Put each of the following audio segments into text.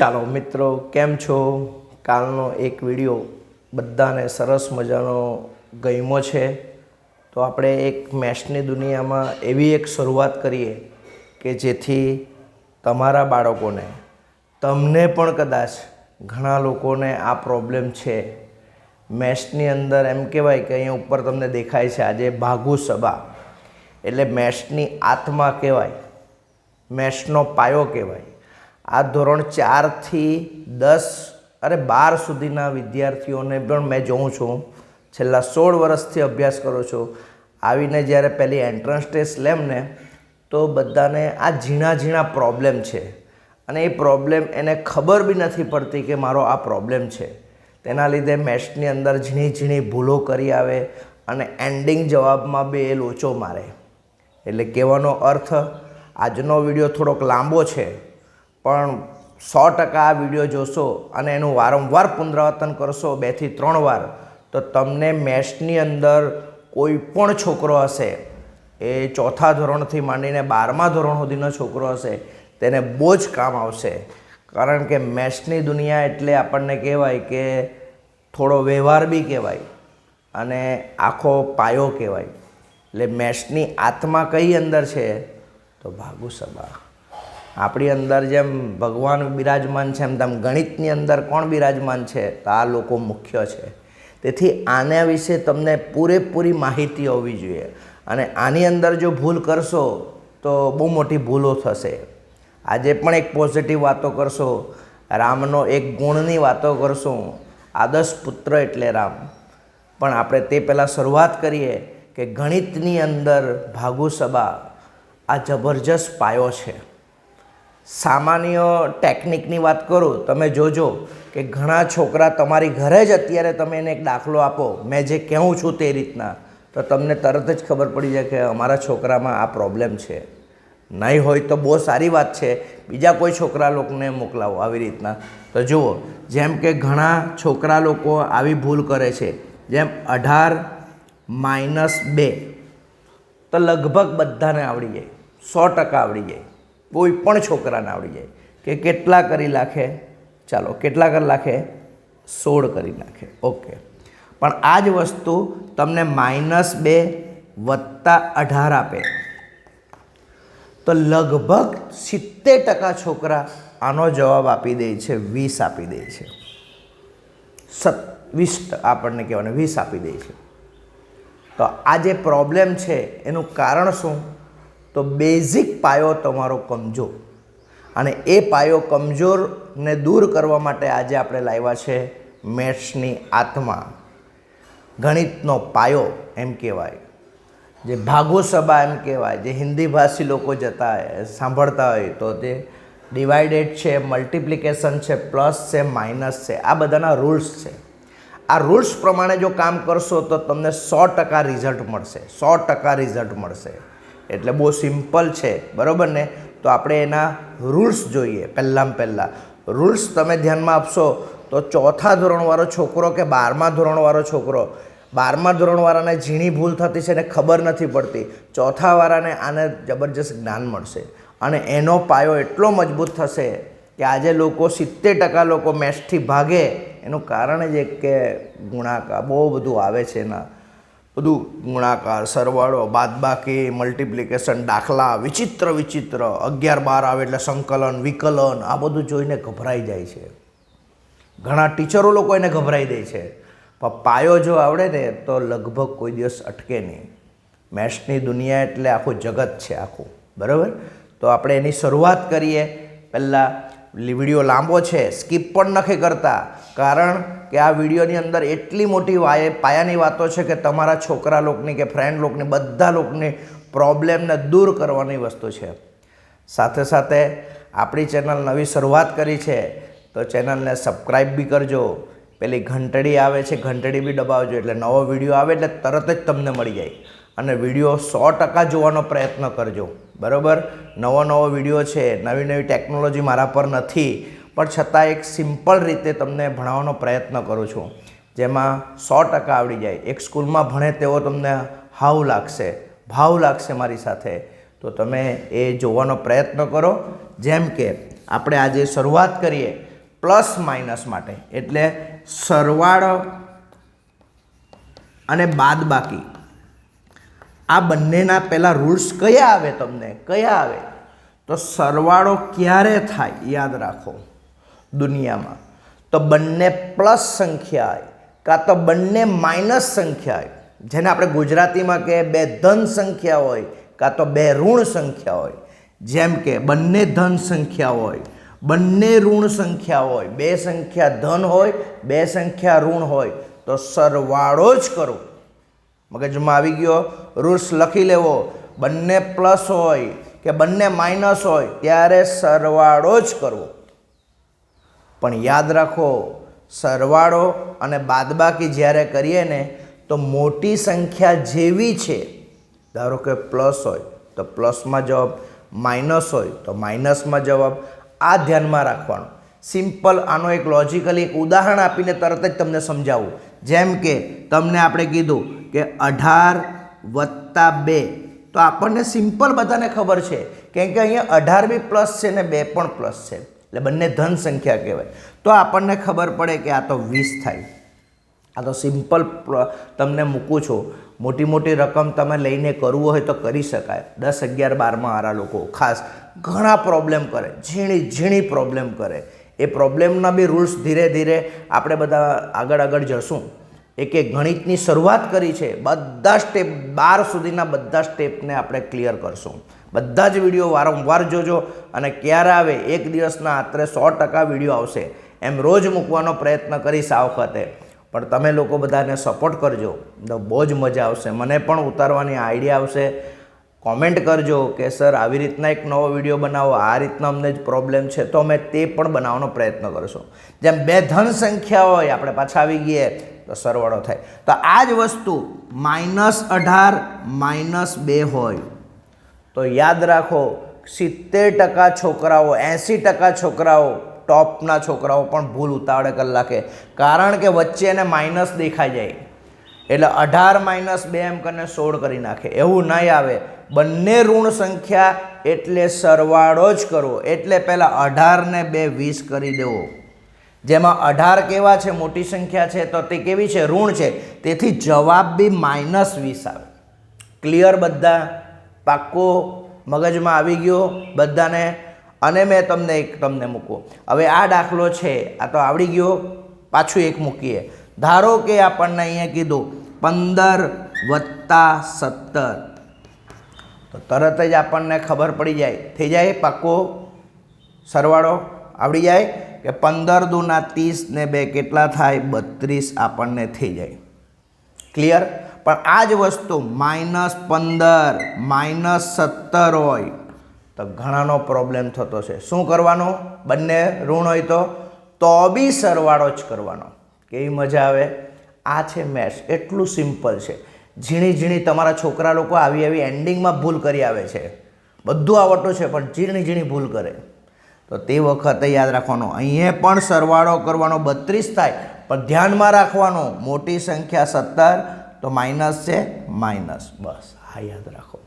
ચાલો મિત્રો, કેમ છો? કાલનો એક વીડિયો બધાને સરસ મજાનો ગમ્યો છે. તો આપણે એક મેથ્સની દુનિયામાં એવી એક શરૂઆત કરીએ કે જેથી તમારા બાળકોને, તમને પણ કદાચ ઘણા લોકોને આ પ્રોબ્લેમ છે. મેથ્સની અંદર એમ કહેવાય કે અહીંયા ઉપર તમને દેખાય છે આજે ભાગુ સભા. એટલે મેથ્સની આત્મા કહેવાય મેથ્સનો પાયો કહેવાય. આ ધોરણ ચારથી દસ અરે બાર સુધીના વિદ્યાર્થીઓને પણ મેં જોઉં છું. છેલ્લા સોળ વર્ષથી અભ્યાસ કરું છું. આવીને જ્યારે પહેલી એન્ટ્રન્સ ટેસ્ટ લેમ ને, તો બધાને આ ઝીણા ઝીણા પ્રોબ્લેમ છે. અને એ પ્રોબ્લેમ એને ખબર બી નથી પડતી કે મારો આ પ્રોબ્લેમ છે. તેના લીધે મેથ્સની અંદર ઝીણી ઝીણી ભૂલો કરી આવે અને એન્ડિંગ જવાબમાં બી એ લોચો મારે. એટલે કહેવાનો અર્થ, આજનો વીડિયો થોડોક લાંબો છે. પણ સો ટકા આ વીડિયો જોશો અને એનું વારંવાર પુનરાવર્તન કરશો, બેથી ત્રણ વાર, તો તમને મેથ્સની અંદર કોઈ પણ છોકરો હશે, એ ચોથા ધોરણથી માંડીને બારમા ધોરણ સુધીનો છોકરો હશે, તેને બહુ જ કામ આવશે. કારણ કે મેથ્સની દુનિયા એટલે આપણને કહેવાય કે થોડો વ્યવહાર બી કહેવાય અને આખો પાયો કહેવાય. એટલે મેથ્સની આત્મા કઈ અંદર છે? તો ભાગુ સભા. આપણી અંદર જેમ ભગવાન બિરાજમાન છે એમ તેમ ગણિતની અંદર કોણ બિરાજમાન છે? તો આ લોકો મુખ્ય છે. તેથી આના વિશે તમને પૂરેપૂરી માહિતી હોવી જોઈએ. અને આની અંદર જો ભૂલ કરશો, તો બહુ મોટી ભૂલો થશે. આજે પણ એક પોઝિટિવ વાતો કરશો. રામનો એક ગુણની વાતો કરશું. આદર્શ પુત્ર એટલે રામ. પણ આપણે તે પહેલાં શરૂઆત કરીએ કે ગણિતની અંદર ભાગુસભા આ જબરજસ્ત પાયો છે. સામાન્ય ટેકનિકની વાત કરું, તમે જોજો કે ઘણા છોકરા તમારી ઘરે જ અત્યારે તમે એને એક દાખલો આપો, મેં જે કહું છું તે રીતના, તો તમને તરત જ ખબર પડી જાય કે અમારા છોકરામાં આ પ્રોબ્લેમ છે. નહીં હોય તો બહુ સારી વાત છે. બીજા કોઈ છોકરા લોકોને મોકલાવો આવી રીતના. તો જુઓ, જેમ કે ઘણા છોકરા લોકો આવી ભૂલ કરે છે. જેમ અઢાર માઇનસ બે, તો લગભગ બધાને આવડી જાય, સો ટકા આવડી જાય. કોઈ પણ છોકરાને આવડી જાય કે કેટલા કરી નાખે? ચાલો, કેટલા કરી નાખે? સોળ કરી નાખે. ઓકે. પણ આ જ વસ્તુ તમને માઇનસ બે વત્તા અઢાર આપે. તો લગભગ સિત્તેર ટકા છોકરા આનો જવાબ આપી દે છે, વીસ આપી દે છે. સત, વીસ આપણને કહેવાને વીસ આપી દે છે. તો આ જે પ્રોબ્લેમ છે, એનું કારણ શું? તો બેઝિક પાયો તમારો કમજોર. અને એ પાયો કમજોરને દૂર કરવા માટે આજે આપણે લાવ્યા છે મેથ્સની આત્મા. ગણિતનો પાયો એમ કહેવાય. જે ભાગોસભા એમ કહેવાય, જે હિન્દી ભાષી લોકો જતા હોય, સાંભળતા હોય, તો તે ડિવાઇડેડ છે, મલ્ટિપ્લિકેશન છે, પ્લસ છે, માઇનસ છે, આ બધાના રૂલ્સ છે. આ રૂલ્સ પ્રમાણે જો કામ કરશો તો તમને સો ટકા રિઝલ્ટ મળશે, સો ટકા રિઝલ્ટ મળશે. એટલે બહુ સિમ્પલ છે, બરાબર ને? તો આપણે એના રૂલ્સ જોઈએ પહેલાં પહેલાં. રૂલ્સ તમે ધ્યાનમાં આપશો તો ચોથા ધોરણવાળો છોકરો કે બારમા ધોરણવાળો છોકરો, બારમા ધોરણવાળાને ઝીણી ભૂલ થતી છે એને ખબર નથી પડતી, ચોથાવાળાને આને જબરજસ્ત જ્ઞાન મળશે. અને એનો પાયો એટલો મજબૂત થશે કે આજે લોકો સિત્તેર ટકા લોકો મેથ્સથી ભાગે, એનું કારણ જ એક કે ગુણાકાર, બહુ બધું આવે છે એના બધું ગુણાકાર, સરવાળો, બાદબાકી મલ્ટિપ્લિકેશન દાખલા, વિચિત્ર વિચિત્ર, અગિયાર, બાર આવે એટલે સંકલન, વિકલન, આ બધું જોઈને ગભરાઈ જાય છે. ઘણા ટીચરો લોકો એને ગભરાઈ દે છે. પણ પાયો જો આવડે ને તો લગભગ કોઈ દિવસ અટકે નહીં. મેથ્સની દુનિયા એટલે આખું જગત છે આખું. બરાબર? તો આપણે એની શરૂઆત કરીએ. પહેલાં વીડિયો લાંબો છે, સ્કીપ પણ નથી કરતા. કારણ કે આ વિડીયોની અંદર એટલી મોટી વાય પાયાની વાતો છે કે તમારા છોકરા લોકની કે ફ્રેન્ડ લોકની, બધા લોકની પ્રોબ્લેમને દૂર કરવાની વસ્તુ છે. સાથે સાથે આપણી ચેનલ નવી શરૂઆત કરી છે, તો ચેનલને સબસ્ક્રાઈબ બી કરજો. પેલી ઘંટડી આવે છે, ઘંટડી બી દબાવજો. એટલે નવો વીડિયો આવે એટલે તરત જ તમને મળી જાય. અને વીડિયો સો ટકા જોવાનો પ્રયત્ન કરજો. બરાબર? નવો નવો વીડિયો છે, નવી નવી ટેકનોલોજી મારા પર નથી, પણ છતાં એક સિમ્પલ રીતે તમને ભણાવવાનો પ્રયત્ન કરું છું. જેમાં સો ટકા આવડી જાય. એક સ્કૂલમાં ભણે તેવો તમને હાવ લાગશે, ભાવ લાગશે મારી સાથે. તો તમે એ જોવાનો પ્રયત્ન કરો. જેમ કે આપણે આજે શરૂઆત કરીએ પ્લસ માઇનસ માટે. એટલે સરવાળો અને બાદબાકી. આ બંનેના પહેલાં રૂલ્સ કયા આવે તમને? કયા આવે? તો સરવાળો ક્યારે થાય? યાદ રાખો, દુનિયામાં. તો બંને પ્લસ સંખ્યા હોય કાં તો બંને માઇનસ સંખ્યા હોય જેને આપણે ગુજરાતીમાં કહે બે ધન સંખ્યા હોય, કાં તો બે ઋણ સંખ્યા હોય. જેમ કે બંને ધન સંખ્યા હોય, બંને ઋણ સંખ્યા હોય, બે સંખ્યા ધન હોય, બે સંખ્યા ઋણ હોય. તો સરવાળો જ કરો. મગજમાં આવી ગયો. રૂલ્સ લખી લેવો. બંને પ્લસ હોય કે બંને માઇનસ હોય ત્યારે સરવાળો જ કરવો. પણ યાદ રાખો, સરવાળો અને બાદબાકી જ્યારે કરીએ ને, તો મોટી સંખ્યા જેવી છે. ધારો કે પ્લસ હોય, તો પ્લસમાં જવાબ, માઇનસ હોય, તો માઇનસમાં જવાબ. આ ધ્યાનમાં રાખવાનું. સિમ્પલ આનો એક લોજિકલી એક ઉદાહરણ આપીને તરત જ તમને સમજાવું. જેમ કે, તમને આપણે કીધું કે અઢાર વત્તા બે. તો આપણને સિમ્પલ બધાને ખબર છે. કેમ કે અહીંયા અઢાર બી પ્લસ છે ને બે પણ પ્લસ છે. એટલે બંને ધન સંખ્યા કહેવાય. તો આપણને ખબર પડે કે આ તો વીસ થાય. આ તો સિમ્પલ તમને મૂકું છું. મોટી મોટી રકમ તમે લઈને કરવું હોય તો કરી શકાય. દસ અગિયાર બારમાં આરા લોકો ખાસ ઘણા પ્રોબ્લેમ કરે. ઝીણી ઝીણી પ્રોબ્લેમ કરે. એ પ્રોબ્લેમના બી રૂલ્સ ધીરે ધીરે આપણે બધા આગળ આગળ જશું. એક એક ગણિતની શરૂઆત કરી છે. બધા સ્ટેપ બાર સુધીના બધા સ્ટેપને આપણે ક્લિયર કરશું. બધા જ વીડિયો વારંવાર જોજો અને ક્યારે આવે એક દિવસના આત્રે સો ટકા વીડિયો આવશે. એમ રોજ મૂકવાનો પ્રયત્ન કરીશ આ વખતે. પણ તમે લોકો બધાને સપોર્ટ કરજો. તો બહુ જ મજા આવશે. મને પણ ઉતારવાની આઈડિયા આવશે. કોમેન્ટ કરજો કે, સર, આવી રીતના એક નવો વીડિયો બનાવો. આ રીતના અમને જ પ્રોબ્લેમ છે. તો અમે તે પણ બનાવવાનો પ્રયત્ન કરશું. જેમ બે ધન સંખ્યા હોય, આપણે પાછા આવી ગઈએ, તો સરવાળો થાય. તો આ જ વસ્તુ માઇનસ અઢાર, માઇનસ બે હોય. તો યાદ રાખો, સિત્તેર ટકા છોકરાઓ, એંસી ટકા છોકરાઓ, ટોપના છોકરાઓ પણ ભૂલ ઉતાવળે કલાકે. કારણ કે વચ્ચે એને માઇનસ દેખાઈ જાય. એટલે અઢાર માઇનસ બે એમ કરીને સોળ કરી નાખે. એવું નહીં આવે. બંને ઋણ સંખ્યા એટલે સરવાળો જ કરવો. એટલે પહેલાં અઢારને બે વીસ કરી દેવો. જેમાં અઢાર કેવા છે? મોટી સંખ્યા છે. તો તે કેવી છે? ઋણ છે. તેથી જવાબ બી માઇનસ વીસ આવે. ક્લિયર બધા? પાક્કો? મગજમાં આવી ગયો બધાને? અને મેં તમને એક તમને મૂકો હવે આ દાખલો છે. આ તો આવડી ગયો. પાછું એક મૂકીએ. ધારો કે આપણને અહીંયા કીધું પંદર વત્તા સત્તર. તો તરત જ આપણને ખબર પડી જાય. થઈ જાય પાક્કો સરવાળો. આવડી જાય કે પંદર દુના ત્રીસ ને બે કેટલા થાય? બત્રીસ આપણને થઈ જાય. ક્લિયર પણ આ જ વસ્તુ માઇનસ પંદર, માઇનસ સત્તર હોય તો ઘણાનો પ્રોબ્લેમ થતો છે. શું કરવાનું? બંને ઋણ હોય તો. તો બી સરવાળો જ કરવાનો. કેવી મજા આવે? આ છે મેથ્સ એટલું સિમ્પલ છે. ઝીણી ઝીણી તમારા છોકરા લોકો આવી આવી એન્ડિંગમાં ભૂલ કરી આવે છે. બધું આવડતું છે, પણ ઝીણી ઝીણી ભૂલ કરે. તો તે વખતે યાદ રાખવાનો. અહીંયા પણ સરવાળો કરવાનો બત્રીસ થાય, પણ ધ્યાનમાં રાખવાનો. મોટી સંખ્યા સત્તર, તો માઇનસ છે માઇનસ બસ હા યાદ રાખો.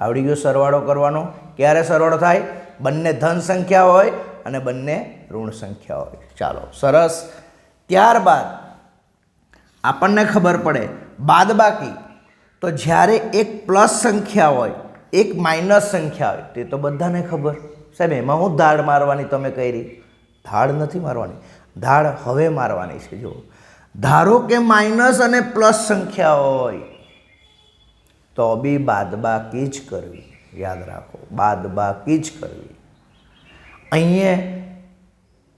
આવડી ગયો સરવાળો કરવાનો. ક્યારે સરવાળો થાય? બંને ધન સંખ્યા હોય અને બંને ઋણ સંખ્યા હોય. ચાલો, સરસ. ત્યારબાદ આપણને ખબર પડે, બાદબાકી. તો જ્યારે એક પ્લસ સંખ્યા હોય, એક માઇનસ સંખ્યા હોય, તે તો બધાને ખબર. સાહેબ, એમાં હું ધાડ મારવાની તમે કરી? ધાડ નથી મારવાની. ધાડ હવે મારવાની છે, જુઓ. ધારો કે માઇનસ અને પ્લસ સંખ્યા હોય, તો બી બાદબાકી જ કરવી. યાદ રાખો, બાદબાકી જ કરવી. અહીંયા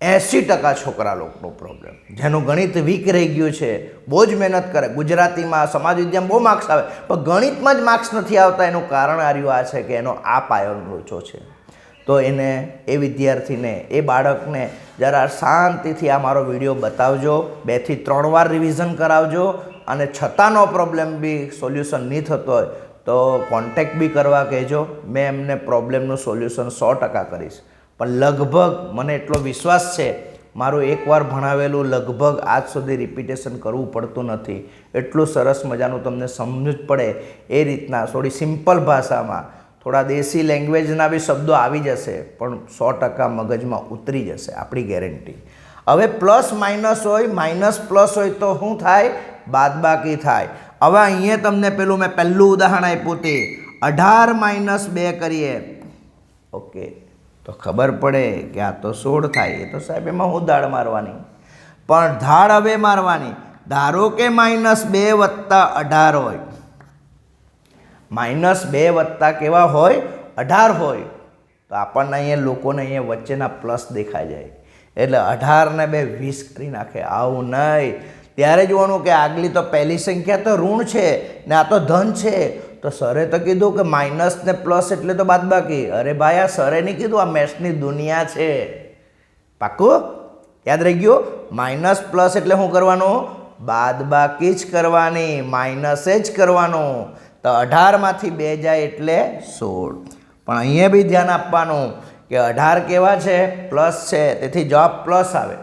એંસી ટકા છોકરા લોકોનો પ્રોબ્લેમ જેનું ગણિત વીક રહી ગયું છે, બહુ જ મહેનત કરે. ગુજરાતીમાં સમાજ વિદ્યામાં બહુ માર્ક્સ આવે, પણ ગણિતમાં જ માર્ક્સ નથી આવતા, એનું કારણ આ રહ્યું આ છે કે એનો આ પાયો લોચો છે. તો એને એ વિદ્યાર્થીને, એ બાળકને જરા શાંતિથી આ મારો વીડિયો બતાવજો, બેથી ત્રણ વાર રિવિઝન કરાવજો, અને છતાંનો પ્રોબ્લેમ બી સોલ્યુશન નહીં થતો હોય, તો કોન્ટેક્ટ બી કરવા કહેજો. મેં એમને પ્રોબ્લેમનું સોલ્યુશન સો ટકા કરીશ. પણ લગભગ મને એટલો વિશ્વાસ છે, મારું એકવાર ભણાવેલું લગભગ આજ સુધી રિપીટેશન કરવું પડતું નથી. એટલું સરસ મજાનું તમને સમજ પડે એ રીતના, થોડી સિમ્પલ ભાષામાં. થોડા દેશી લેંગ્વેજના બી શબ્દો આવી જશે, પણ સો ટકા મગજમાં ઉતરી જશે, આપણી ગેરંટી હવે પ્લસ માઇનસ હોય માઇનસ પ્લસ હોય તો શું થાય? બાદબાકી થાય. હવે અહીંયા તમને પેલું મેં પહેલું ઉદાહરણ આપ્યું તે. અઢાર માઇનસ બે કરીએ. ઓકે તો ખબર પડે કે આ તો સોળ થાય, એ તો સાહેબ એમાં હું દાળ મારવાની. પણ ધાડ હવે મારવાની. ધારો કે માઇનસ બે વત્તા અઢાર હોય. માઇનસ બે વત્તા કેવા હોય? અઢાર હોય. તો આપણને અહીંયા લોકોને અહીંયા વચ્ચેના પ્લસ દેખાઈ જાય. એટલે અઢારને બે વીસ કરી નાખે. આવું નહીં. ત્યારે જોવાનું કે આગલી તો પહેલી સંખ્યા તો ઋણ છે ને આ તો ધન છે. તો સરે તો કીધું કે માઇનસ ને પ્લસ એટલે તો બાદબાકી. અરે ભાઈ, આ સરે નહીં કીધું, આ મેથ્સની દુનિયા છે. પાક્કું? યાદ રહી ગયું? માઇનસ પ્લસ એટલે શું કરવાનું? બાદબાકી જ કરવાની માઇનસે જ કરવાનું. તો અઢારમાંથી બે જાય એટલે સોળ. પણ અહીંયા બી ધ્યાન આપવાનું કે અઢાર કેવા છે? પ્લસ છે. તેથી જવાબ પ્લસ આવે.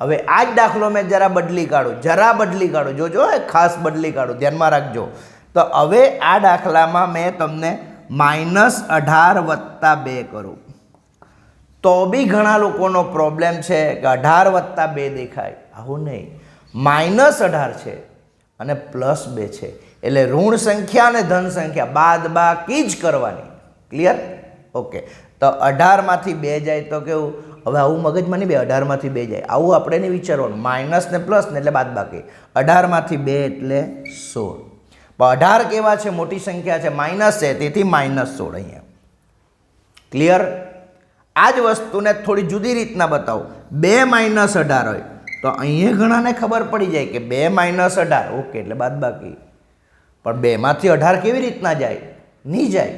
હવે આ જ દાખલો મેં જરા બદલી કાઢું, જરા બદલી કાઢું. જોજો, એ ખાસ બદલી કાઢું. ધ્યાનમાં રાખજો. તો હવે આ દાખલામાં મેં તમને માઇનસ અઢાર વત્તા બે કરું. તો બી ઘણા લોકોનો પ્રોબ્લેમ છે કે અઢાર વત્તા બે દેખાય. આવું નહીં. માઇનસ અઢાર છે અને પ્લસ બે છે. એટલે ઋણ સંખ્યા અને ધન સંખ્યા બાદ બાકી જ કરવાની. ક્લિયર ઓકે તો અઢારમાંથી બે જાય તો કેવું? હવે આવું મગજમાં નહીં બે, અઢારમાંથી બે જાય. આવું આપણે નહીં વિચારવાનું. માઇનસ ને પ્લસ ને એટલે બાદ બાકી. અઢારમાંથી બે એટલે સોળ. અઢાર કેવા છે? મોટી સંખ્યા છે. માઇનસ છે. તેથી માઇનસ સોળ અહીંયા. ક્લિયર આ જ વસ્તુને થોડી જુદી રીતના બતાવું. બે માઇનસ અઢાર હોય તો અહીંયા ઘણાને ખબર પડી જાય કે બે માઇનસ અઢાર. ઓકે, એટલે બાદ બાકી પણ બેમાંથી અઢાર કેવી રીતના જાય? નહીં જાય.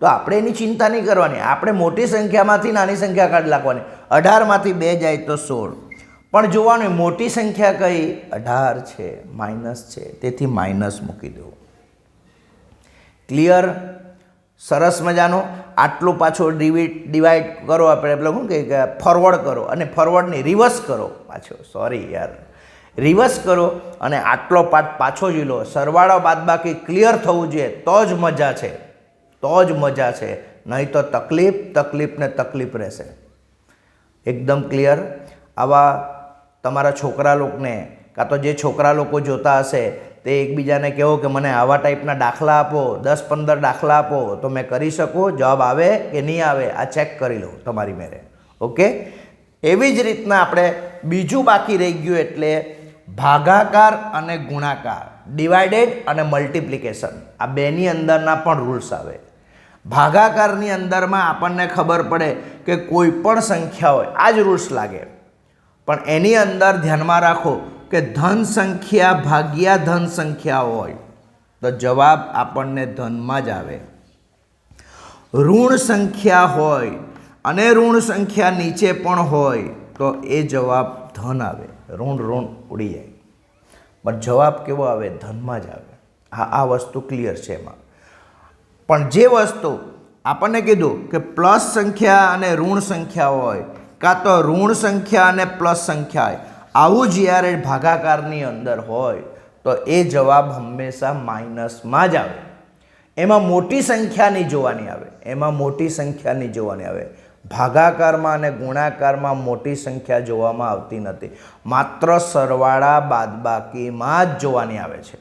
તો આપણે એની ચિંતા નહીં કરવાની. આપણે મોટી સંખ્યામાંથી નાની સંખ્યા કાઢી નાખવાની. અઢારમાંથી બે જાય તો સોળ. પણ જોવાનું, મોટી સંખ્યા કઈ? અઢાર છે, માઇનસ છે. તેથી માઇનસ મૂકી દેવું. ક્લિયર સરસ મજાનો. આટલું પાછો ડિવિડ ડિવાઈડ કરો આપણે. એટલે શું કે ફોરવર્ડ કરો અને ફોરવર્ડની રિવર્સ કરો પાછો. સોરી યાર. રિવર્સ કરો અને આટલો પાઠ પાછો જ લો. સરવાળો બાદબાકી ક્લિયર થવું જોઈએ. તો જ મજા છે. તો જ મજા છે. નહીં તો તકલીફ તકલીફ ને તકલીફ રહેશે. એકદમ ક્લિયર આવા તમારા છોકરા લોકોને કાં તો જે છોકરા લોકો જોતા હશે તે એકબીજાને કહો કે મને આવા ટાઈપના દાખલા આપો, દસ પંદર દાખલા આપો, તો મેં કરી શકું, જવાબ આવે કે નહીં આવે, આ ચેક કરી લઉં તમારી મેરે. ઓકે? એવી જ રીતના આપણે બીજું બાકી રહી ગયું એટલે ભાગાકાર અને ગુણાકાર, ડિવાઇડેડ અને મલ્ટિપ્લિકેશન. આ બેની અંદરના પણ રૂલ્સ આવે. ભાગાકારની અંદરમાં આપણને ખબર પડે કે કોઈ પણ સંખ્યા હોય, આ જ રૂલ્સ લાગે. પણ એની અંદર ધ્યાનમાં રાખો કે ધન સંખ્યા ભાગ્યા ધન સંખ્યા હોય, તો જવાબ આપણને ધનમાં જ આવે. ઋણ સંખ્યા હોય અને ઋણ સંખ્યા નીચે પણ હોય, તો એ જવાબ ધન આવે. ઋણ ઋણ ઉડી જાય. પણ જવાબ કેવો આવે? ધનમાં જ આવે. હા, આ વસ્તુ ક્લિયર છે એમાં. પણ જે વસ્તુ આપણને કીધું કે પ્લસ સંખ્યા અને ઋણ સંખ્યા હોય, કાં તો ઋણ સંખ્યા અને પ્લસ સંખ્યા હોય આવું જ્યારે ભાગાકારની અંદર હોય, તો એ જવાબ હંમેશા માઇનસમાં જ આવે. એમાં મોટી સંખ્યાની જોવાની આવે, એમાં મોટી સંખ્યાની જોવાની આવે. ભાગાકારમાં અને ગુણાકારમાં મોટી સંખ્યા જોવામાં આવતી નથી. માત્ર સરવાળા બાદબાકીમાં જ જોવાની આવે છે.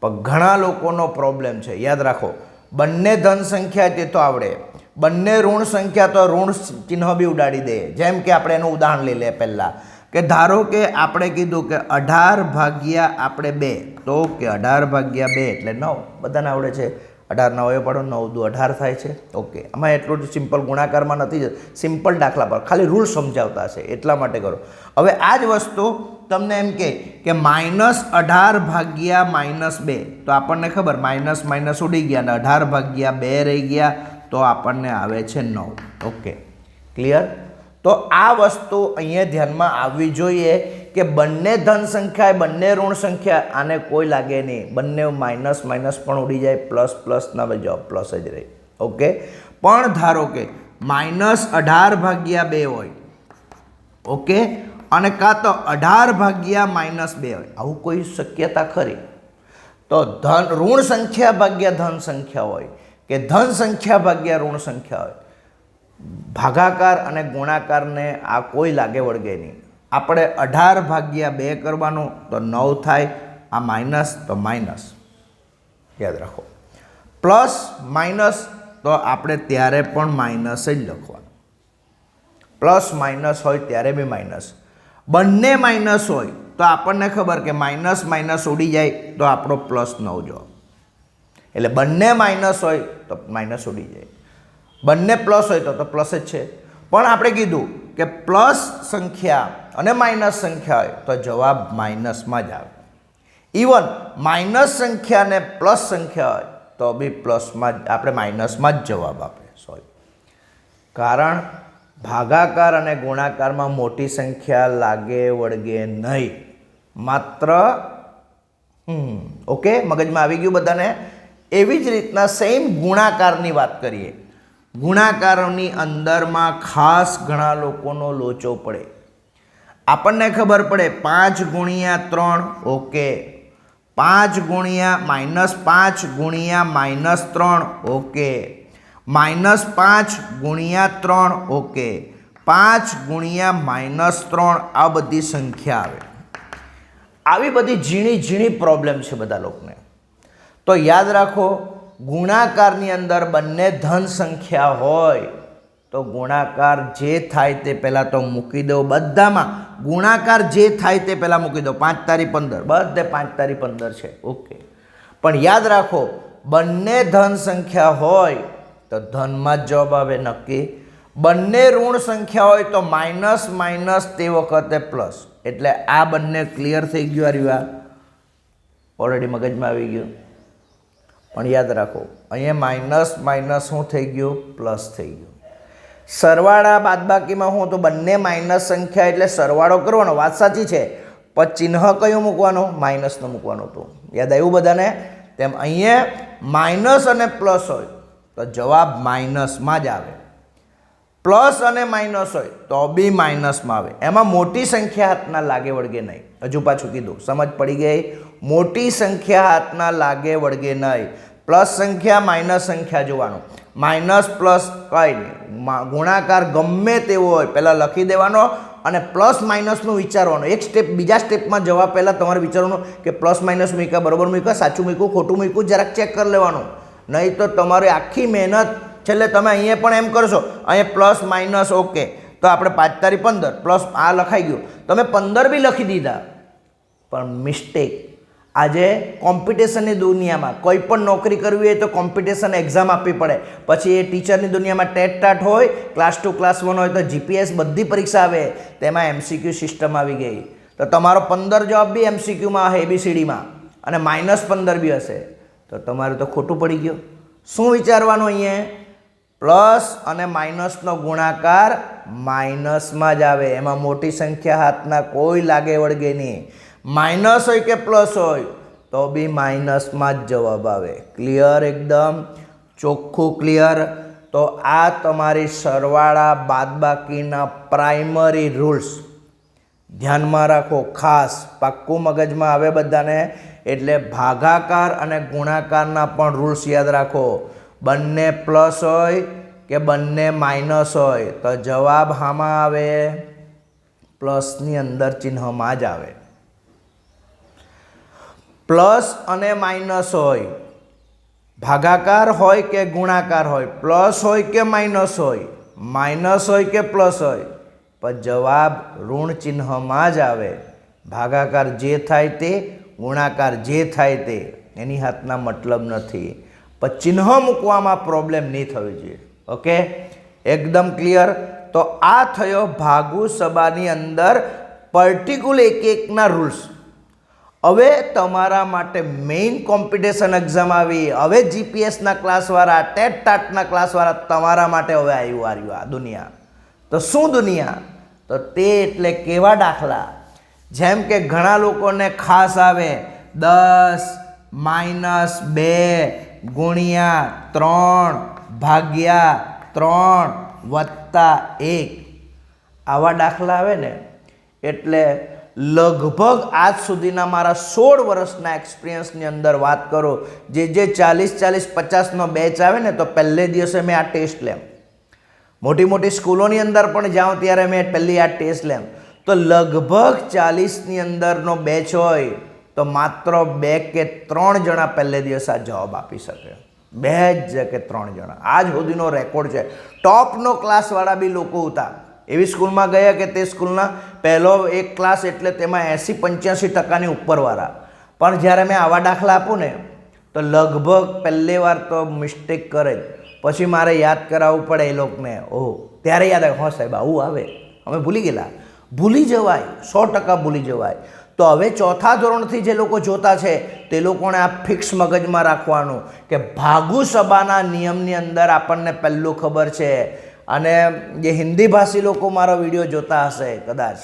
પણ ઘણા લોકોનો પ્રોબ્લેમ છે. યાદ રાખો, બંને ધન સંખ્યા તે તો આવડે. બંને ઋણ સંખ્યા તો ઋણ ચિહ્ન બી ઉડાડી દે. જેમ કે આપણે એનું ઉદાહરણ લઈ લે પહેલાં. કે ધારો કે આપણે કીધું કે અઢાર ભાગ્યા આપણે બે, તો કે અઢાર ભાગ્યા બે એટલે નવ, બધાને આવડે છે. અઢાર નવ પડો, નવ દુ અઢાર થાય છે. ઓકે, આમાં એટલું જ સિમ્પલ ગુણાકારમાં નથી સિમ્પલ દાખલા પર, ખાલી રૂલ સમજાવતા હશે, એટલા માટે કરો. હવે આ જ વસ્તુ તમને એમ કહે કે માઇનસ અઢાર ભાગ્યા માઇનસ બે, તો આપણને ખબર, માઇનસ માઇનસ ઉડી ગયા અને અઢાર ભાગ્યા બે રહી ગયા, તો આપણને આવે છે નવ. ઓકે ક્લિયર તો આ વસ્તુ અહીંયા ધ્યાનમાં આવવી જોઈએ કે બંને ધન સંખ્યા બંને ઋણ સંખ્યા આને કોઈ લાગે નહીં. બંને માઇનસ માઇનસ પણ ઉડી જાય, પ્લસ પ્લસ ના જવાબ પ્લસ જ રહે. ઓકે? પણ ધારો કે માઇનસ અઢાર ભાગ્યા બે હોય, ઓકે? અને કાં તો અઢાર ભાગ્યા માઇનસ બે હોય, આવું કોઈ શક્યતા ખરી? તો ધન, ઋણ સંખ્યા ભાગ્યા ધન સંખ્યા હોય કે ધન સંખ્યા ભાગ્યા ઋણ સંખ્યા હોય ભાગાકાર અને ગુણાકારને આ કોઈ લાગે વળગે નહીં. આપણે અઢાર ભાગ્યા બે કરવાનું તો નવ થાય, આ માઇનસ તો માઇનસ. યાદ રાખો. પ્લસ માઇનસ તો આપણે ત્યારે પણ માઇનસ જ લખવાનું. પ્લસ માઇનસ હોય ત્યારે બી માઇનસ. બંને માઇનસ હોય તો આપણને ખબર કે માઇનસ માઇનસ ઉડી જાય તો આપણો પ્લસ નવ જવાબ. એટલે બંને માઇનસ હોય તો માઇનસ ઉડી જાય. બંને પ્લસ હોય તો તો પ્લસ જ છે. પણ આપણે કીધું કે પ્લસ સંખ્યા અને માઇનસ સંખ્યા હોય તો જવાબ માઇનસમાં જ આવે. ઇવન માઇનસ સંખ્યા અને પ્લસ સંખ્યા હોય તો બી પ્લસમાં જ, આપણે માઇનસમાં જ જવાબ આપે. સોરી કારણ ભાગાકાર અને ગુણાકારમાં મોટી સંખ્યા લાગે વળગે નહીં. માત્ર ઓકે મગજમાં આવી ગયું બધાને? એવી જ રીતના સેમ ગુણાકારની વાત કરીએ. ગુણાકારોની અંદરમાં ખાસ ઘણા લોકોનો લોચો પડે. આપણને ખબર પડે પાંચ ગુણ્યા ત્રણ, ઓકે. પાંચ ગુણ્યા માઇનસ પાંચ ગુણ્યા માઇનસ ત્રણ, ઓકે. માઇનસ પાંચ ગુણ્યા ત્રણ, ઓકે. પાંચ ગુણ્યા માઇનસ ત્રણ, આ બધી સંખ્યા આવે. આવી બધી ઝીણી ઝીણી પ્રોબ્લેમ છે બધા લોકોને. તો યાદ રાખો ગુણાકારની અંદર બંને ધન સંખ્યા હોય, તો ગુણાકાર જે થાય તે પહેલાં તો મૂકી દો બધામાં. ગુણાકાર જે થાય તે પહેલાં મૂકી દો. પાંચ તારી પંદર. બધે પાંચ તારી પંદર છે. ઓકે. પણ યાદ રાખો, બંને ધન સંખ્યા હોય, તો ધનમાં જ જવાબ આવે નક્કી. બંને ઋણ સંખ્યા હોય, તો માઇનસ માઇનસ તે વખતે પ્લસ. એટલે આ બંને ક્લિયર થઈ ગયું આ ઓલરેડી મગજમાં આવી ગયું. પણ યાદ રાખો, અહીંયા માઇનસ માઇનસ શું થઈ ગયું? પ્લસ થઈ ગયું. સરવાળા બાદબાકીમાં હું તો બંને માઇનસ સંખ્યા એટલે સરવાળો કરવાનો, વાત સાચી છે. પણ ચિહ્ન કયું મૂકવાનો? માઇનસનું મૂકવાનું હતું. યાદ આવ્યું બધાને? તેમ અહીંયા માઇનસ અને પ્લસ હોય, તો જવાબ માઇનસમાં જ આવે. પ્લસ અને માઇનસ હોય, તો બી માઇનસમાં આવે. એમાં મોટી સંખ્યા હાથના લાગે વળગે નહીં. હજુ પાછું કીધું, સમજ પડી ગઈ? મોટી સંખ્યા હાથના લાગે વળગે નહીં. પ્લસ સંખ્યા, માઇનસ સંખ્યા જોવાનું. માઇનસ પ્લસ કંઈ નહીં. ગુણાકાર ગમે તેવો હોય, પહેલાં લખી દેવાનો અને પ્લસ માઇનસનું વિચારવાનું. એક સ્ટેપ, બીજા સ્ટેપમાં જવા પહેલાં તમારે વિચારવાનું કે પ્લસ માઇનસ મૂક્યા, બરોબર મૂક્યા, સાચું મૂક્યું, ખોટું મૂક્યું, જરાક ચેક કરી લેવાનું. નહીં તો તમારે આખી મહેનત છેલ્લે તમે અહીંયા પણ એમ કરશો, અહીંયા પ્લસ માઇનસ ઓકે. તો આપણે પાંચ તારીખ પંદર, પ્લસ આ લખાઈ ગયું. તમે પંદર બી લખી દીધા. પણ મિસ્ટેક. આજે કોમ્પિટિશનની દુનિયામાં કોઈ પણ નોકરી કરવી હોય તો કોમ્પિટિશન એક્ઝામ આપવી પડે. પછી એ ટીચરની દુનિયામાં ટેટ ટાટ હોય ક્લાસ ટુ ક્લાસ વન હોય તો જીપીએસ બધી પરીક્ષા આવે, તેમાં એમસીક્યુ સિસ્ટમ આવી ગઈ. તો તમારો પંદર જવાબ બી એમસીક્યુમાં હશે એબીસીડીમાં અને માઇનસ પંદર બી હશે. તો તમારે તો ખોટું પડી ગયું. શું વિચારવાનું અહીંયા? પ્લસ અને માઇનસનો ગુણાકાર માઇનસમાં જ આવે. એમાં મોટી સંખ્યા હાથના કોઈ લાગે વળગે નહીં. માઇનસ હોય કે પ્લસ હોય, તો બી માઇનસમાં જ જવાબ આવે. ક્લિયર એકદમ? ચોખ્ખું ક્લિયર તો આ તમારી સરવાળા બાદબાકીના પ્રાઇમરી રૂલ્સ ધ્યાનમાં રાખો, ખાસ પાક્કું મગજમાં આવે બધાને, એટલે ભાગાકાર અને ગુણાકારના પણ રૂલ્સ યાદ રાખો. બંને પ્લસ હોય કે બંને માઇનસ હોય, તો જવાબ હામાં આવે? પ્લસની અંદર ચિહ્નમાં જ આવે. પ્લસ અને માઇનસ હોય. ભાગાકાર હોય કે ગુણાકાર હોય, પ્લસ હોય કે માઇનસ હોય માઇનસ હોય કે પ્લસ હોય, પણ જવાબ ઋણ ચિહ્નમાં જ આવે. ભાગાકાર જે થાય તે, ગુણાકાર જે થાય તે, એની હાથના મતલબ નથી. પણ ચિહ્ન મૂકવામાં પ્રોબ્લેમ નહીં થવી જોઈએ. ઓકે એકદમ ક્લિયર તો આ થયો ભાગુ સભાની અંદર પર્ટિક્યુલર એક એકના રૂલ્સ હવે તમારા માટે મેઇન કોમ્પિટિશન એક્ઝામ આવી. હવે જીપીએસના ક્લાસવાળા ટેટ ટાટના ક્લાસવાળા તમારા માટે હવે આવ્યું આવ્યું આ દુનિયા. તો શું દુનિયા? તો તે એટલે કેવા દાખલા? જેમ કે ઘણા લોકોને ખાસ આવે. દસ માઇનસ બે ગુણ્યા ત્રણ ભાગ્યા ત્રણ વત્તા એક. આવા દાખલા આવે ને, એટલે લગભગ આજ સુધીના મારા સોળ વર્ષના એક્સપિરિયન્સની અંદર વાત કરો, જે જે ચાલીસ ચાલીસ, પચાસનો બેચ આવે ને, તો પહેલે દિવસે મેં આ ટેસ્ટ લેમ. મોટી મોટી સ્કૂલોની અંદર પણ જાઉં ત્યારે મેં પહેલી આ ટેસ્ટ લેમ. તો લગભગ ચાલીસની અંદરનો બેચ હોય, તો માત્ર બે કે ત્રણ જણા પહેલે દિવસ આ જવાબ આપી શકે. બે જ કે ત્રણ જણા. આજ સુધીનો રેકોર્ડ છે. ટોપનો ક્લાસવાળા બી લોકો હતા. એવી સ્કૂલમાં ગયા કે તે સ્કૂલના પહેલો એક ક્લાસ એટલે તેમાં એંસી પંચ્યાસી ટકાની ઉપરવાળા. પણ જ્યારે મેં આવા દાખલા આપું ને, તો લગભગ પહેલી વાર તો મિસ્ટેક કરે. જ પછી મારે યાદ કરાવવું પડે એ લોકોને. ઓહ, ત્યારે યાદ આવે. હા સાહેબ, આવું આવે. અમે ભૂલી ગયેલા. ભૂલી જવાય. સો ટકા ભૂલી જવાય. તો હવે ચોથા ધોરણથી જે લોકો જોતા છે, તે લોકોને આ ફિક્સ મગજમાં રાખવાનું કે ભાગુ સભાના નિયમની અંદર આપણને પહેલું ખબર છે અને જે હિન્દી ભાષી લોકો મારો વીડિયો જોતા હશે, કદાચ.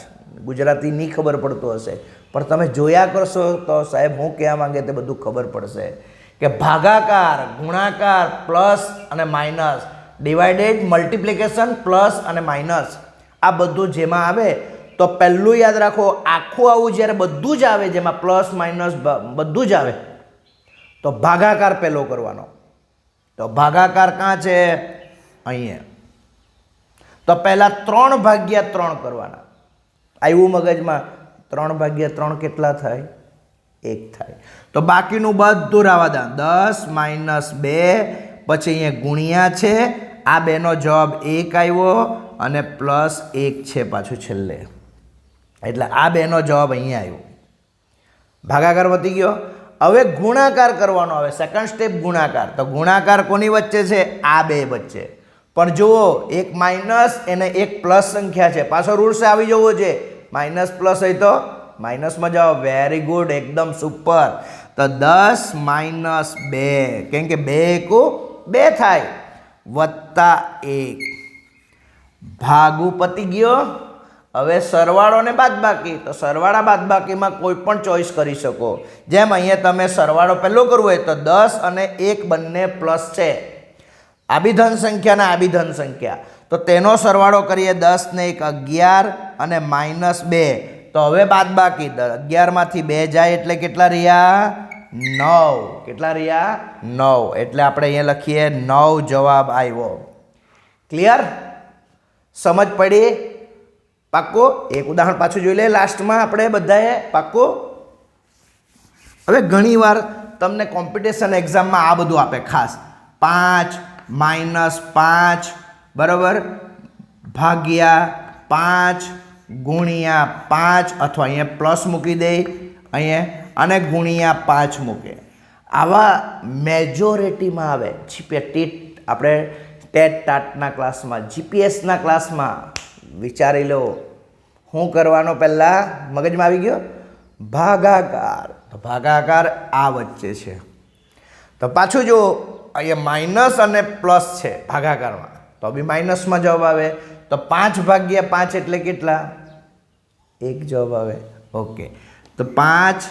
ગુજરાતી નહીં ખબર પડતું હશે. પણ તમે જોયા કરશો તો સાહેબ હું કહેવા માંગે તે બધું ખબર પડશે કે ભાગાકાર, ગુણાકાર, પ્લસ અને માઇનસ, ડિવાઇડેડ, મલ્ટિપ્લિકેશન, પ્લસ અને માઇનસ. આ બધું જેમાં આવે તો પહેલું યાદ રાખો, આખું આવું જ્યારે બધું જ આવે, જેમાં પ્લસ, માઇનસ બધું જ આવે, તો ભાગાકાર પહેલો કરવાનો. તો ભાગાકાર કાં છે? અહીંયા. તો પહેલાં ત્રણ ભાગ્યા ત્રણ કરવાના. આવ્યું મગજમાં ત્રણ ભાગ્યા ત્રણ કેટલા થાય? એક થાય. તો બાકીનું બધું રાવા દા. દસ માઇનસ બે, પછી અહીંયા ગુણ્યા છે. આ બેનો જવાબ એક આવ્યો અને પ્લસ એક છે પાછું છેલ્લે. એટલે આ બેનો જવાબ અહીંયા આવ્યો. ભાગાકાર વધી ગયો. હવે ગુણાકાર કરવાનો આવે. સેકન્ડ સ્ટેપ ગુણાકાર. તો ગુણાકાર કોની વચ્ચે છે? આ બે વચ્ચે. પણ જુઓ, એક માઇનસ એને એક પ્લસ સંખ્યા છે. પાછો રૂલ્સ આવી જવો છે. માઇનસ પ્લસ હોય તો માઇનસમાં જાઓ. વેરી ગુડ એકદમ સુપર તો દસ માઇનસ બે, કેમ કે બે એકુ બે થાય. વત્તા એક. ભાગુ પતી ગયો. હવે સરવાળો ને બાદબાકી. તો સરવાળા બાદબાકીમાં કોઈ પણ ચોઈસ કરી શકો. જેમ અહીંયા તમે સરવાળો પહેલો કરવો હોય તો દસ અને એક બંને પ્લસ છે. આબી સંખ્યાના સંખ્યા ને આબી સંખ્યા. તો તેનો સરવાળો કરીએ દસ ને એક અગિયાર અને માઇનસ બે. તો હવે બાદ બાકી અગિયારમાંથી બે જાય એટલે કેટલા રહ્યા? નવ. કેટલા રહ્યા? નવ. એટલે આપણે અહીંયા લખીએ નવ જવાબ આવ્યો. ક્લિયર સમજ પડી? પાક્કું? એક ઉદાહરણ પાછું જોઈ લે લાસ્ટમાં આપણે બધાએ પાક્કું? હવે ઘણીવાર તમને કોમ્પિટિશન એક્ઝામમાં આ બધું આપે, ખાસ. પાંચ માઇનસ પાંચ, બરાબર? ભાગ્યા પાંચ ગુણ્યા પાંચ અથવા અહીંયા પ્લસ મૂકી દે. અહીંયા અને ગુણ્યા પાંચ મૂકે. આવા મેજોરિટીમાં આવે. જીપીએ ટીટ આપણે ટેટ ટાટના ક્લાસમાં, જીપીએસના ક્લાસમાં વિચારી લો. હું કરવાનો પહેલાં મગજમાં આવી ગયો? ભાગાકાર. ભાગાકાર આ વચ્ચે છે. તો પાછું જો અહીંયા માઇનસ અને પ્લસ છે ભાગાકારમાં. તો બી માઇનસમાં જવાબ આવે. તો પાંચ ભાગ્યા પાંચ એટલે કેટલા? એક જવાબ આવે. ઓકે. તો પાંચ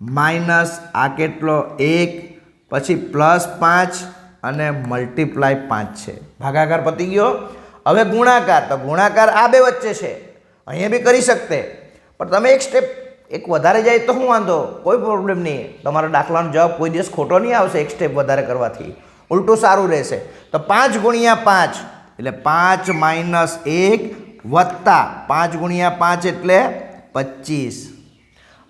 માઇનસ આ કેટલો? એક. પછી પ્લસ પાંચ અને મલ્ટીપ્લાય પાંચ છે. ભાગાકાર પતી ગયો. હવે ગુણાકાર. તો ગુણાકાર આ બે વચ્ચે છે. અહીંયા બી કરી શકતે. પણ તમે એક સ્ટેપ એક વધારે જાય તો શું વાંધો? કોઈ પ્રોબ્લેમ નહીં. તમારા દાખલાનો જવાબ કોઈ દિવસ ખોટો નહીં આવશે, એક સ્ટેપ વધારે કરવાથી. ઉલટું સારું રહેશે. તો પાંચ ગુણ્યા પાંચ, એટલે પાંચ માઇનસ એક વત્તા પાંચ ગુણ્યા પાંચ એટલે પચીસ.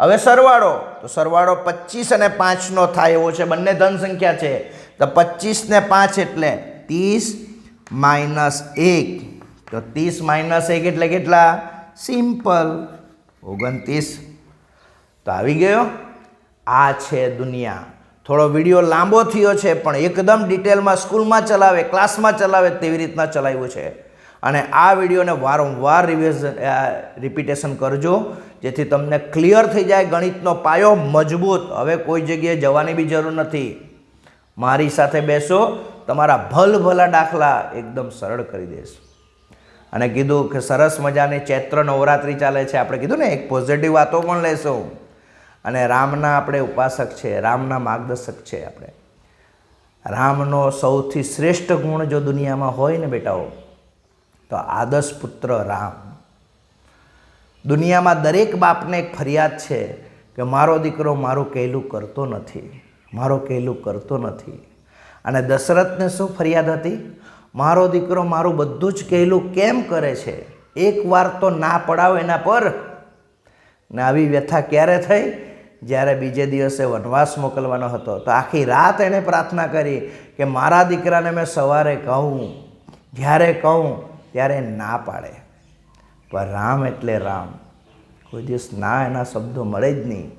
હવે સરવાળો. તો સરવાળો પચીસ અને પાંચનો થાય એવો છે. બંને ધન સંખ્યા છે. તો પચીસ ને પાંચ એટલે ત્રીસ માઇનસ એક. તો ત્રીસ માઇનસ એક એટલે કેટલા? સિમ્પલ. ઓગણત્રીસ. તો આવી ગયો? આ છે દુનિયા. થોડો વીડિયો લાંબો થયો છે, પણ એકદમ ડિટેલમાં સ્કૂલમાં ચલાવે, ક્લાસમાં ચલાવે તેવી રીતના ચલાવ્યું છે. અને આ વિડીયોને વારંવાર રિવિઝન રિપીટેશન કરજો, જેથી તમને ક્લિયર થઈ જાય, ગણિતનો પાયો મજબૂત. હવે કોઈ જગ્યાએ જવાની બી જરૂર નથી. મારી સાથે બેસો, તમારા ભલ ભલા દાખલા એકદમ સરળ કરી દઈશ. અને કીધું કે સરસ મજાની ચૈત્ર નવરાત્રિ ચાલે છે, આપણે કીધું ને, એક પોઝિટિવ વાતો પણ લેશું. અને રામના આપણે ઉપાસક છે, રામના માર્ગદર્શક છે આપણે. રામનો સૌથી શ્રેષ્ઠ ગુણ જો દુનિયામાં હોય ને બેટાઓ, તો આદર્શ પુત્ર રામ. દુનિયામાં દરેક બાપને એક ફરિયાદ છે કે મારો દીકરો મારું કહેલું કરતો નથી, મારો કહેલું કરતો નથી. અને દશરથને શું ફરિયાદ હતી? મારો દીકરો મારું બધું જ કહેલું કેમ કરે છે? એકવાર તો ના પડાવ એના પર. ને આવી વ્યથા ક્યારે થઈ? જ્યારે બીજે દિવસે વનવાસ મોકલવાનો હતો, તો આખી રાત એણે પ્રાર્થના કરી કે મારા દીકરાને મેં સવારે કહું, જ્યારે કહું, ત્યારે ના પાડે. પણ રામ એટલે રામ. કોઈ દિવસ ના એના શબ્દો મળે જ નહીં.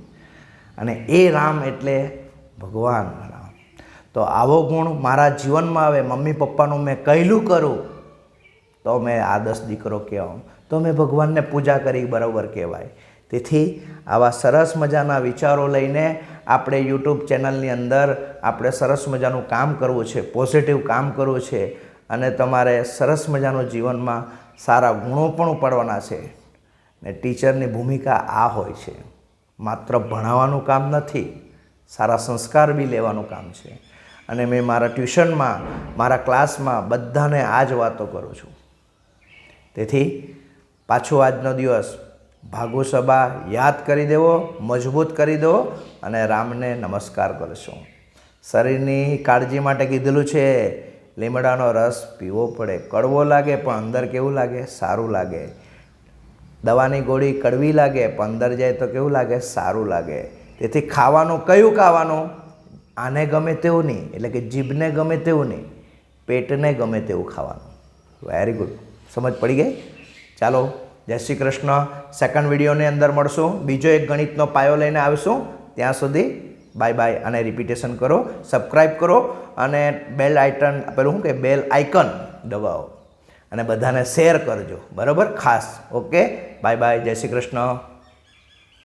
અને એ રામ એટલે ભગવાન રામ. તો આવો ગુણ મારા જીવનમાં આવે, મમ્મી પપ્પાનું મેં કહેલું કરું, તો મેં આદર્શ દીકરો કહેવાઉં તો મેં ભગવાનને પૂજા કરી, બરાબર કહેવાય. તેથી આવા સરસ મજાના વિચારો લઈને આપણે યુટ્યુબ ચેનલની અંદર આપણે સરસ મજાનું કામ કરવું છે પોઝિટિવ કામ કરવું છે અને તમારે સરસ મજાનું જીવનમાં સારા ગુણો પણ ઉપાડવાના છે. ને ટીચરની ભૂમિકા આ હોય છે. માત્ર ભણાવવાનું કામ નથી, સારા સંસ્કાર બી લેવાનું કામ છે. અને મેં મારા ટ્યુશનમાં, મારા ક્લાસમાં બધાને આ જ વાતો કરું છું. તેથી પાછો આજનો દિવસ ભાગુ સભા યાદ કરી દેવો, મજબૂત કરી દો અને રામને નમસ્કાર કરશો. શરીરની કાળજી માટે કીધેલું છે, લીમડાનો રસ પીવો પડે. કડવો લાગે પણ અંદર કેવું લાગે? સારું લાગે. દવાની ગોળી કડવી લાગે પણ અંદર જાય તો કેવું લાગે? સારું લાગે. તેથી ખાવાનું કયું ખાવાનું? આને ગમે તેવું નહીં. એટલે કે જીભને ગમે તેવું નહીં. પેટને ગમે તેવું ખાવાનું. વેરી ગુડ સમજ પડી ગઈ? ચાલો જય શ્રી કૃષ્ણ. સેકન્ડ વિડીયોની અંદર મળશું. બીજો એક ગણિતનો પાયો લઈને આવીશું. ત્યાં સુધી બાય બાય અને રિપીટેશન કરો. સબસ્ક્રાઈબ કરો અને બેલ આઇટન પેલું શું કે બેલ આઇકન દબાવો. અને બધાને શેર કરજો. બરાબર? ખાસ. ઓકે બાય બાય જય શ્રી કૃષ્ણ.